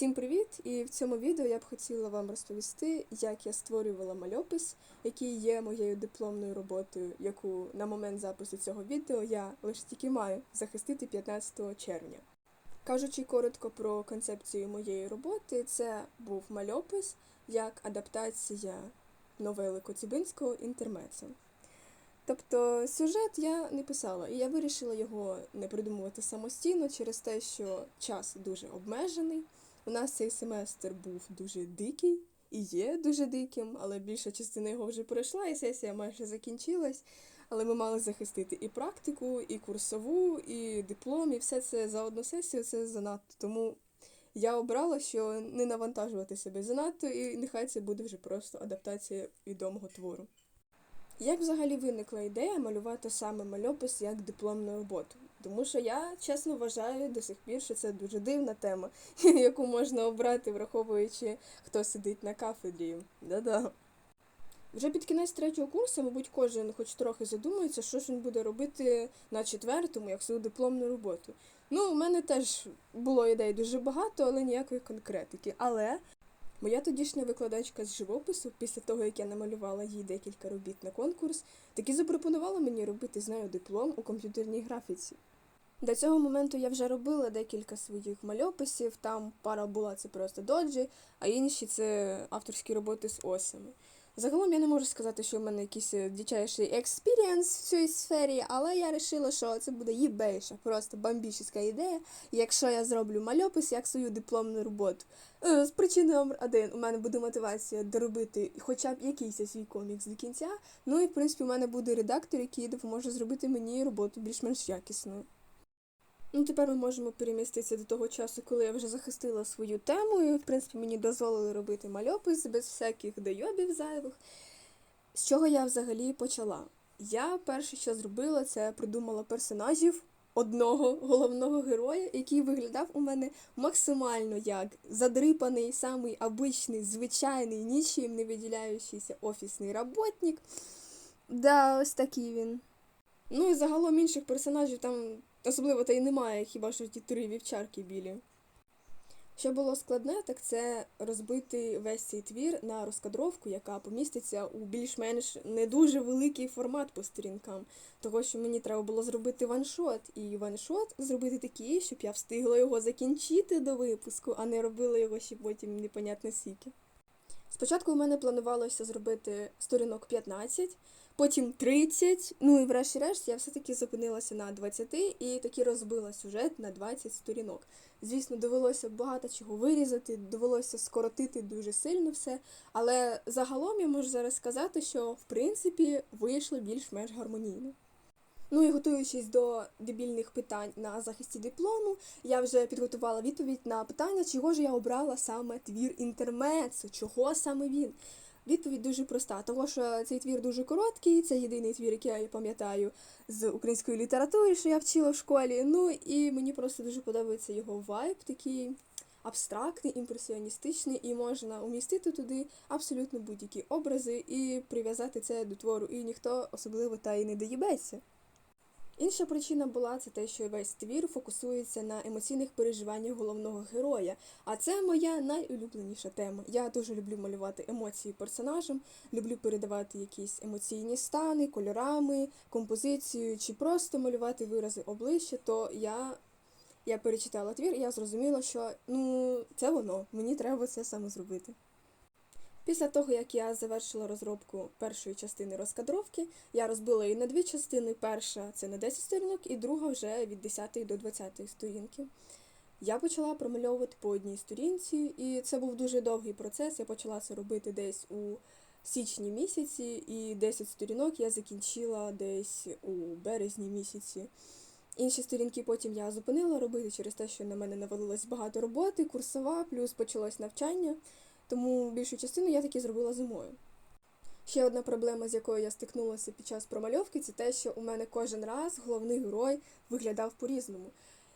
Всім привіт! І в цьому відео я б хотіла вам розповісти, як я створювала мальопис, який є моєю дипломною роботою, яку на момент запису цього відео я лише тільки маю захистити 15 червня. Кажучи коротко про концепцію моєї роботи, це був мальопис як адаптація новели Коцюбинського інтермецо. Тобто сюжет я не писала, і я вирішила його не придумувати самостійно через те, що час дуже обмежений. У нас цей семестр був дуже дикий і є дуже диким, але більша частина його вже пройшла, і сесія майже закінчилась. Але ми мали захистити і практику, і курсову, і диплом, і все це за одну сесію це занадто. Тому я обрала, що не навантажувати себе занадто, і нехай це буде вже просто адаптація відомого твору. Як взагалі виникла ідея малювати саме мальопис як дипломну роботу? Тому що я чесно вважаю до сих пір, що це дуже дивна тема, яку можна обрати, враховуючи, хто сидить на кафедрі. Да-да. Вже під кінець третього курсу, мабуть, кожен хоч трохи задумується, що ж він буде робити на четвертому, як свою дипломну роботу. Ну, у мене теж було ідей дуже багато, але ніякої конкретики. Але Моя тодішня викладачка з живопису, після того як я намалювала їй декілька робіт на конкурс, таки запропонувала мені робити з нею диплом у комп'ютерній графіці. До цього моменту я вже робила декілька своїх мальописів, там пара була це просто доджі, а інші це авторські роботи з осами. Загалом я не можу сказати, що в мене якийсь е, дичайший експірієнс в цій сфері, але я вирішила, що це буде їбейша, просто бомбічна ідея. Якщо я зроблю мальопис як свою дипломну роботу. Е, з причини номер один у мене буде мотивація доробити хоча б якийсь свій комікс до кінця. Ну і в принципі у мене буде редактор, який допоможе зробити мені роботу більш-менш якісною. Ну, тепер ми можемо переміститися до того часу, коли я вже захистила свою тему, і, в принципі, мені дозволили робити мальопис без всяких дойобів зайвих. З чого я взагалі почала? Я перше, що зробила, це придумала персонажів одного головного героя, який виглядав у мене максимально як задрипаний, самий обичний, звичайний, нічим не виділяючийся офісний роботник. Да, ось такий він. Ну і загалом інших персонажів там особливо та й немає, хіба що ті три вівчарки білі. Що було складне, так це розбити весь цей твір на розкадровку, яка поміститься у більш-менш не дуже великий формат по сторінкам. Того, що мені треба було зробити ваншот, і ваншот зробити такий, щоб я встигла його закінчити до випуску, а не робила його ще потім непонятно скільки. Спочатку у мене планувалося зробити сторінок 15, потім 30, ну і врешті-решт я все-таки зупинилася на 20 і таки розбила сюжет на 20 сторінок. Звісно, довелося багато чого вирізати, довелося скоротити дуже сильно все. Але загалом я можу зараз сказати, що в принципі вийшло більш-менш гармонійно. Ну і готуючись до дебільних питань на захисті диплому, я вже підготувала відповідь на питання, чого ж я обрала саме твір інтермецо, чого саме він. Відповідь дуже проста, тому що цей твір дуже короткий, це єдиний твір, який я пам'ятаю з української літератури, що я вчила в школі. Ну і мені просто дуже подобається його вайб, такий абстрактний, імпресіоністичний, і можна умістити туди абсолютно будь-які образи і прив'язати це до твору, і ніхто особливо та й не доїбеться. Інша причина була це те, що весь твір фокусується на емоційних переживаннях головного героя. А це моя найулюбленіша тема. Я дуже люблю малювати емоції персонажам, люблю передавати якісь емоційні стани, кольорами, композицію чи просто малювати вирази обличчя. То я я перечитала твір, і я зрозуміла, що ну це воно, мені треба це саме зробити. Після того, як я завершила розробку першої частини розкадровки, я розбила її на дві частини. Перша це на 10 сторінок, і друга вже від 10 до 20 сторінки. Я почала промальовувати по одній сторінці, і це був дуже довгий процес. Я почала це робити десь у січні місяці, і 10 сторінок я закінчила десь у березні місяці. Інші сторінки потім я зупинила робити через те, що на мене навалилось багато роботи, курсова, плюс почалось навчання. Тому більшу частину я таки зробила зимою. Ще одна проблема, з якою я стикнулася під час промальовки, це те, що у мене кожен раз головний герой виглядав по-різному.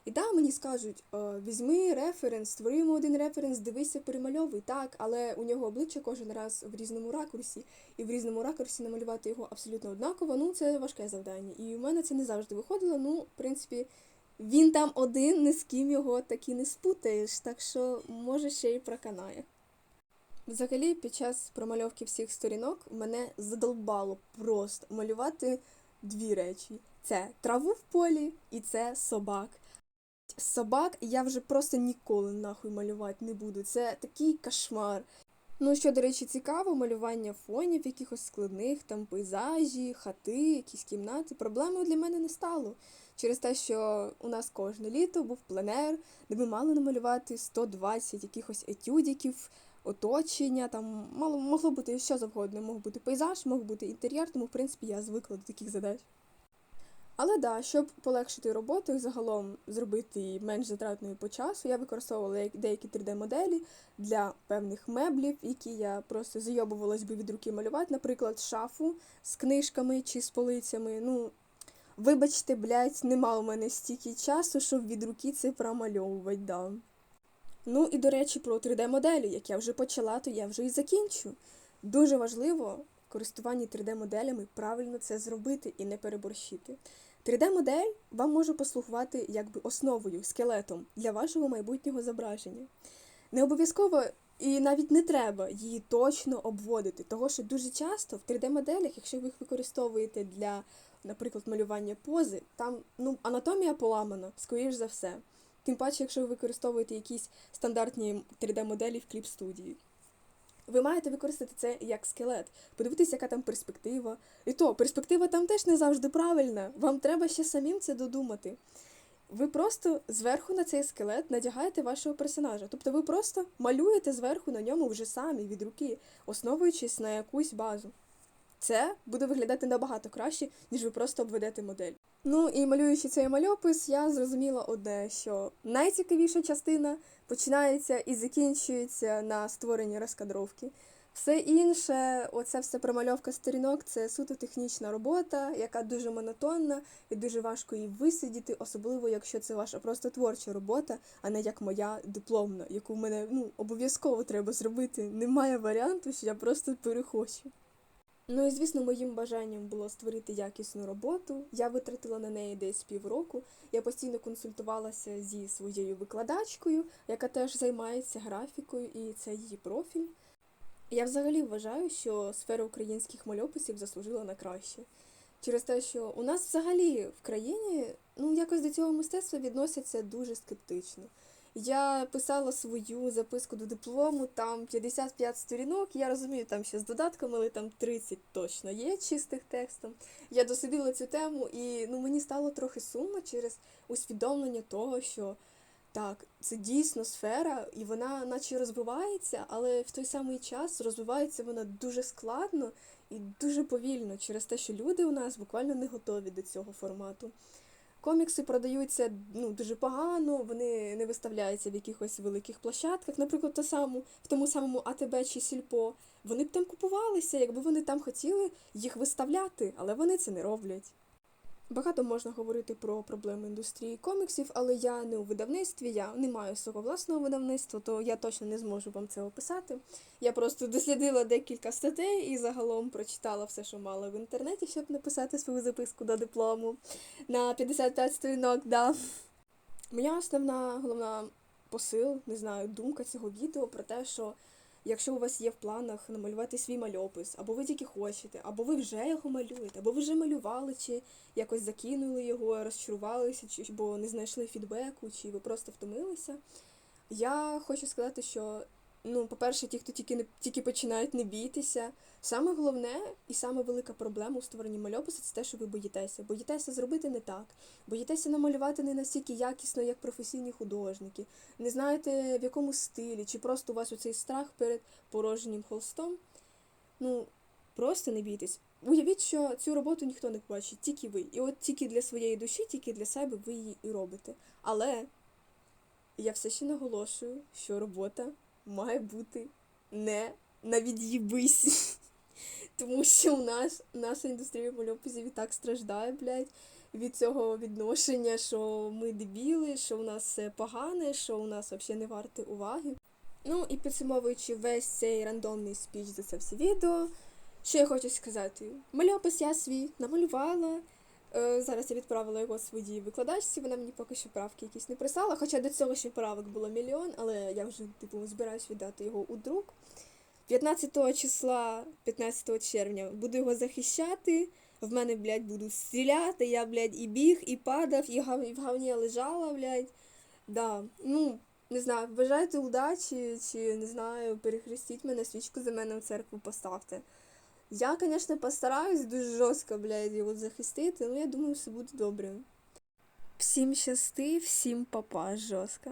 І да, мені скажуть, візьми референс, створимо один референс, дивися, перемальовуй, так, але у нього обличчя кожен раз в різному ракурсі, і в різному ракурсі намалювати його абсолютно однаково, ну це важке завдання. І у мене це не завжди виходило, ну, в принципі, Він там один, ні з ким його так і не спутаєш, так що може ще й проканає. Взагалі, під час промальовки всіх сторінок мене задолбало просто малювати дві речі: це траву в полі і це собак. Собак я вже просто ніколи нахуй малювати не буду. Це такий кошмар. Ну, що, до речі, цікаво, малювання фонів якихось складних, там пейзажі, хати, якісь кімнати. Проблемою для мене не стало. Через те, що у нас кожне літо був пленер, де ми мали намалювати 120 якихось етюдіків, оточення, там мало могло бути що завгодно. Мог бути пейзаж, мог бути інтер'єр, тому в принципі я звикла до таких задач. Але да, щоб полегшити роботу і загалом зробити її менш затратною по часу, я використовувала деякі 3D-моделі для певних меблів, які я просто зайобувалась би від руки малювати, наприклад, шафу з книжками чи з полицями. Ну, вибачте, блядь, нема у мене стільки часу, щоб від руки це промальовувати, да. Ну і до речі, про 3D-моделі, як я вже почала, то я вже і закінчу. Дуже важливо в користуванні 3D-моделями правильно це зробити і не переборщити. 3D-модель вам може послугувати якби основою, скелетом для вашого майбутнього зображення. Не обов'язково і навіть не треба її точно обводити, того що дуже часто в 3D-моделях, якщо ви їх використовуєте для, наприклад, малювання пози, там ну, анатомія поламана, скоріш за все. Тим паче, якщо ви використовуєте якісь стандартні 3D-моделі в кліп-студії. Ви маєте використати це як скелет, подивитися, яка там перспектива. І то, перспектива там теж не завжди правильна. Вам треба ще самим це додумати. Ви просто зверху на цей скелет надягаєте вашого персонажа. Тобто ви просто малюєте зверху на ньому вже самі від руки, основуючись на якусь базу. Це буде виглядати набагато краще, ніж ви просто обведете модель. Ну і малюючи цей мальопис, я зрозуміла одне, що найцікавіша частина починається і закінчується на створенні розкадровки. Все інше, оце все промальовка сторінок, це суто технічна робота, яка дуже монотонна і дуже важко її висидіти, особливо якщо це ваша просто творча робота, а не як моя дипломна, яку мене ну, обов'язково треба зробити. Немає варіанту, що я просто перехочу. Ну і звісно, моїм бажанням було створити якісну роботу. Я витратила на неї десь півроку. Я постійно консультувалася зі своєю викладачкою, яка теж займається графікою, і це її профіль. Я взагалі вважаю, що сфера українських мальописів заслужила на краще. Через те, що у нас взагалі в країні ну якось до цього мистецтва відносяться дуже скептично. Я писала свою записку до диплому, там 55 сторінок. Я розумію, там ще з додатками, але там 30 точно є чистих текстом. Я дослідила цю тему, і ну мені стало трохи сумно через усвідомлення того, що так, це дійсно сфера, і вона наче розвивається, але в той самий час розвивається вона дуже складно і дуже повільно через те, що люди у нас буквально не готові до цього формату. Комікси продаються ну, дуже погано, вони не виставляються в якихось великих площадках, наприклад, то саму, в тому самому АТБ чи Сільпо. Вони б там купувалися, якби вони там хотіли їх виставляти, але вони це не роблять. Багато можна говорити про проблеми індустрії коміксів, але я не у видавництві, я не маю свого власного видавництва, то я точно не зможу вам це описати. Я просто дослідила декілька статей і загалом прочитала все, що мала в інтернеті, щоб написати свою записку до диплому на 55 сторінок. Да. Моя основна головна посил, не знаю, думка цього відео про те, що якщо у вас є в планах намалювати свій мальопис, або ви тільки хочете, або ви вже його малюєте, або ви вже малювали, чи якось закинули його, розчарувалися, чи бо не знайшли фідбеку, чи ви просто втомилися. Я хочу сказати, що ну, по-перше, ті, хто тільки не тільки починають, не бійтеся. Саме головне і саме велика проблема у створенні мальопису це те, що ви боїтеся. Боїтеся зробити не так, боїтеся намалювати не настільки якісно, як професійні художники, не знаєте в якому стилі, чи просто у вас оцей страх перед порожнім холстом. Ну, просто не бійтесь. Уявіть, що цю роботу ніхто не бачить, тільки ви. І от тільки для своєї душі, тільки для себе ви її і робите. Але я все ще наголошую, що робота має бути не на від'їбись. Тому що у нас наша індустрія мальописів і так страждає, блядь, від цього відношення, що ми дебіли, що у нас все погане, що у нас взагалі не варте уваги. Ну і підсумовуючи весь цей рандомний спіч за це все відео, що я хочу сказати? Мальопис я свій намалювала, Зараз я відправила його своїй викладачці, вона мені поки що правки якісь не прислала, хоча до цього ще правок було мільйон, але я вже типу збираюсь віддати його у друк. 15 числа, 15 червня, буду його захищати. В мене, блядь, будуть стріляти, я, блядь, і біг, і падав, і гав- і в говні лежала, блядь. Да. Ну, не знаю, бажайте удачі, чи не знаю, перехрестіть мене, свічку за мене в церкву поставте. Я, звісно, постараюсь дуже жорстко, блядь, його захистити, але я думаю, все буде добре. Всім щасти, всім папа жорстко.